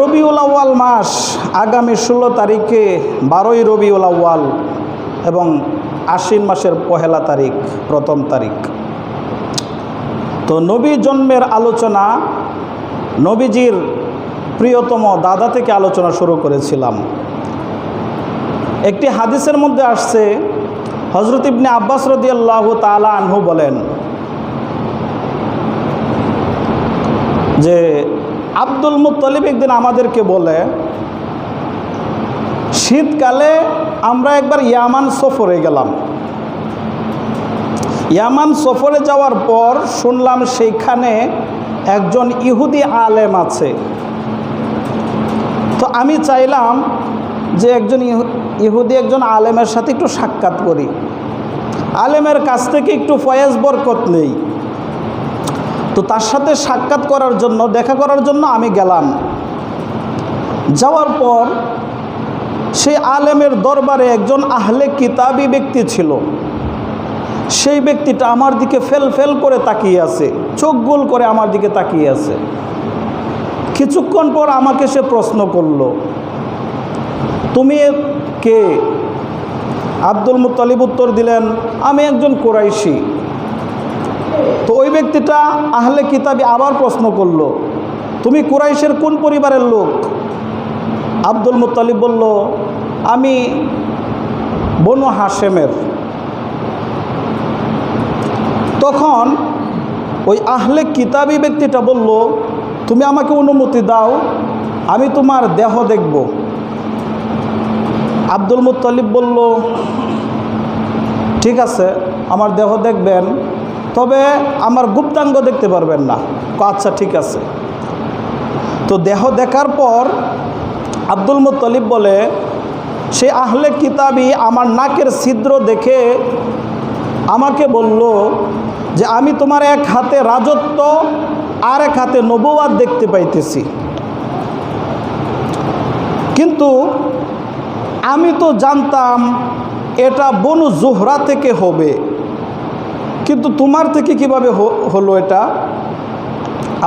রবিউল আউয়াল মাস আগামী ষোলো তারিখে বারোই রবিউল আউয়াল এবং আশ্বিন মাসের পহেলা তারিখ, প্রথম তারিখ। তো নবী জন্মের আলোচনা, নবীজির প্রিয়তম দাদা থেকে আলোচনা শুরু করেছিলাম। একটি হাদিসের মধ্যে আসছে হজরত ইবনে আব্বাস রদিয়াল্লাহ তালা আনহু বলেন যে আব্দুল মুত্তলিব একদিন আমাদেরকে বলে, শীতকালে আমরা একবার ইয়ামান সফরে গেলাম। ইয়ামান সফরে যাওয়ার পর শুনলাম সেইখানে একজন ইহুদি আলেম আছে। তো আমি চাইলাম যে একজন ইহু- ইহুদি একজন আলেমের সাথে একটু সাক্ষাৎ করি। আলেমের কাছ থেকে একটু ফয়েজ বরকত নেই। তো তার সাথে সাক্ষাৎ করার জন্য, দেখা করার জন্য আমি গেলাম। যাওয়ার পর সেই আলেমের দরবারে একজন আহলে কিতাবি ব্যক্তি ছিল। সেই ব্যক্তিটা আমার দিকে ফেল ফেল করে তাকিয়ে আছে, চোখ গোল করে আমার দিকে তাকিয়ে আছে। কিছুক্ষণ পর আমাকে সে প্রশ্ন করল, তুমি কে? আব্দুল মুত্তালিব উত্তর দিলেন, আমি একজন কোরাইশি। তো ওই ব্যক্তিটা আহলে কিতাবি আবার প্রশ্ন করল, তুমি কুরাইশের কোন পরিবারের লোক? আব্দুল মুত্তালিব বলল, আমি বনু হাশেমের। তখন ওই আহলে কিতাবি ব্যক্তিটা বলল, তুমি আমাকে অনুমতি দাও, আমি তোমার দেহ দেখব। আব্দুল মুত্তালিব বলল, ঠিক আছে, আমার দেহ দেখবেন। তবে আমার গুপ্তাঙ্গ দেখতে পারবেন না। আচ্ছা ঠিক আছে। তো দেহ দেখার পর আব্দুল মুত্তলিব বলে, সে আহলে কিতাবি আমার নাকের ছিদ্র দেখে আমাকে বলল যে, আমি তোমার এক হাতে রাজত্ব আর এক হাতে নবুয়াদ দেখতে পাইতেছি। কিন্তু আমি তো জানতাম এটা বনু জোহরা থেকে হবে। কিন্তু তোমার থেকে কীভাবে হলো এটা?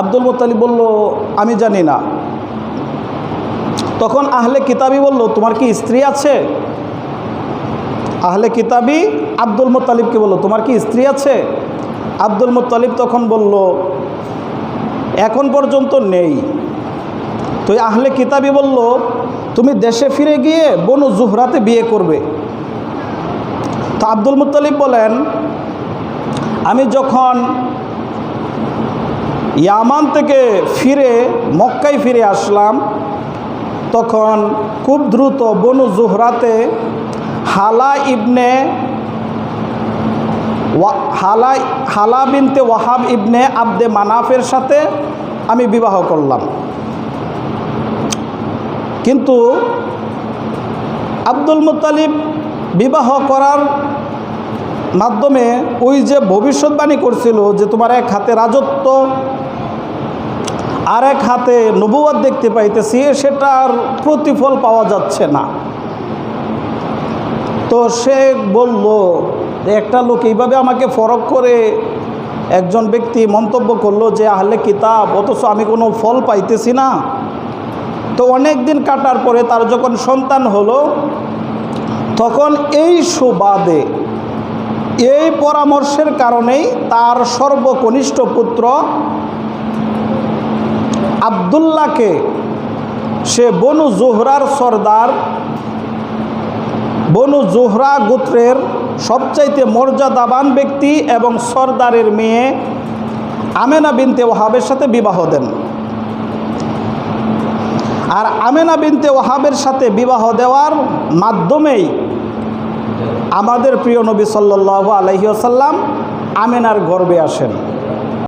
আব্দুল মোত্তালিব বলল, আমি জানি না। তখন আহলে কিতাবি বলল, তোমার কি স্ত্রী আছে? আহলে কিতাবি আব্দুল মোত্তালিবকে বলল, তোমার কি স্ত্রী আছে? আব্দুল মোত্তালিব তখন বলল, এখন পর্যন্ত নেই। তো আহলে কিতাবি বলল, তুমি দেশে ফিরে গিয়ে বনু জুহরাতে বিয়ে করবে। তো আব্দুল মুত্তালিব বলেন আমি যখন ইয়ামান থেকে ফিরে, মক্কায় ফিরে আসলাম, তখন খুব দ্রুত বনু জুহরাতে হালা ইবনে হালা হালা বিনতে ওয়াহাব ইবনে আব্দে মানাফের সাথে আমি বিবাহ করলাম। কিন্তু আব্দুল মুত্তালিব বিবাহ করার মাধ্যমে ওই যে ভবিষ্যৎবাণী করছিল যে তোমার এক হাতে রাজত্ব, আর এক হাতে নবুয়াদ দেখতে পাইতেছি সেটার প্রতিফল পাওয়া যাচ্ছে না। তো সে বলল একটা লোক এইভাবে আমাকে ফরক করে একজন ব্যক্তি মন্তব্য করল যে আহলে কিতাব, অথচ আমি কোনো ফল পাইতেছি না। তো অনেক দিন কাটার পরে তার যখন সন্তান হলো, তখন এই সুবাদে এই পরামর্শের কারণেই তার সর্বকনিষ্ঠ পুত্র আবদুল্লাহকে সে বনু জোহরার সর্দার, বনু জোহরা গোত্রের সবচাইতে মর্যাদাবান ব্যক্তি এবং সর্দারের মেয়ে আমেনা বিনতে ওহাবের সাথে বিবাহ দেন। আর আমেনা বিনতে ওহাবের সাথে বিবাহ দেওয়ার মাধ্যমেই আমাদের প্রিয় নবী সাল্লাহ আলহিউসাল্লাম আমেনার গর্বে আসেন।